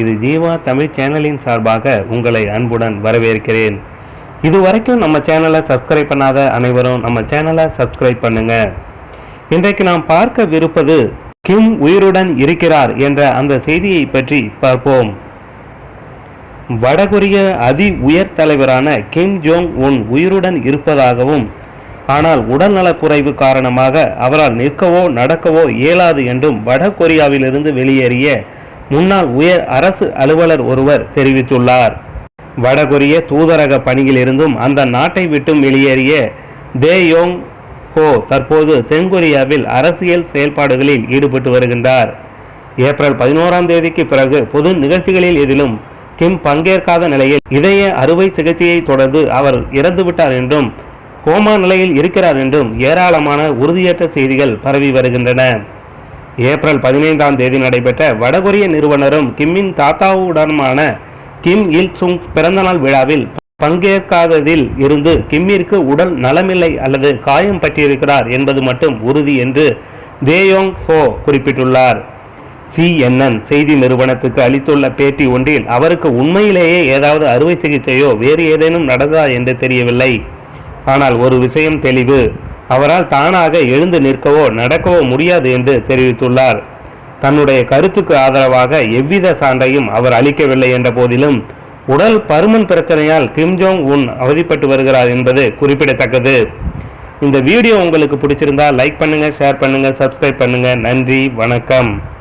இது ஜீவா தமிழ் சேனலின் சார்பாக உங்களை அன்புடன் வரவேற்கிறேன். இதுவரைக்கும் நம்ம சேனலை சப்ஸ்கிரைப் பண்ணாத அனைவரும் நம்ம சேனலை சப்ஸ்கிரைப் பண்ணுங்க. இன்றைக்கு நாம் பார்க்கவிருப்பது கிம் உயிருடன் இருக்கிறார் என்ற அந்த செய்தியை பற்றி பார்ப்போம். வடகொரிய அதி உயர் தலைவரான கிம் ஜோங் உன் உயிருடன் இருப்பதாகவும் ஆனால் உடல்நலக்குறைவு காரணமாக அவரால் நிற்கவோ நடக்கவோ இயலாது என்றும் வடகொரியாவிலிருந்து வெளியேறிய முன்னாள் உயர் அரசு அலுவலர் ஒருவர் தெரிவித்துள்ளார். வடகொரிய தூதரக பணியிலிருந்தும் அந்த நாட்டை விட்டும் வெளியேறிய தே யோங் ஹோ தற்போது தென்கொரியாவில் அரசியல் செயல்பாடுகளில் ஈடுபட்டு வருகின்றார். ஏப்ரல் பதினோராம் தேதிக்கு பிறகு பொது நிகழ்ச்சிகளில் எதிலும் கிம் பங்கேற்காத நிலையில் இதய அறுவை சிகிச்சையை தொடர்ந்து அவர் இறந்துவிட்டார் என்றும் கோமா நிலையில் இருக்கிறார் என்றும் ஏராளமான உறுதியற்ற செய்திகள் பரவி வருகின்றன. ஏப்ரல் பதினைந்தாம் தேதி நடைபெற்ற வடகொரிய நிறுவனரும் கிம்மின் தாத்தாவுடனுமான கிம் இல் சுங் பிறந்தநாள் விழாவில் பங்கேற்காததில் இருந்து கிம்மிற்கு உடல் நலமில்லை அல்லது காயம் பற்றியிருக்கிறார் என்பது மட்டும் உறுதி என்று தேயோங் ஹோ குறிப்பிட்டுள்ளார். சிஎன்என் செய்தி நிறுவனத்துக்கு அளித்துள்ள பேட்டி ஒன்றில் அவருக்கு உண்மையிலேயே ஏதாவது அறுவை சிகிச்சையோ வேறு ஏதேனும் நடந்ததா என்று தெரியவில்லை. ஆனால் ஒரு விஷயம் தெளிவு. அவரால் தானாக எழுந்து நிற்கவோ நடக்கவோ முடியாது என்று தெரிவித்துள்ளார். தன்னுடைய கருத்துக்கு ஆதரவாக எவ்வித சான்றையும் அவர் அளிக்கவில்லை என்ற போதிலும் உடல் பருமன் பிரச்சனையால் கிம் ஜோங் உன் அவதிப்பட்டு வருகிறார் என்பது குறிப்பிடத்தக்கது. இந்த வீடியோ உங்களுக்கு பிடிச்சிருந்தா லைக் பண்ணுங்கள் ஷேர் பண்ணுங்கள் சப்ஸ்கிரைப் பண்ணுங்கள் நன்றி வணக்கம்.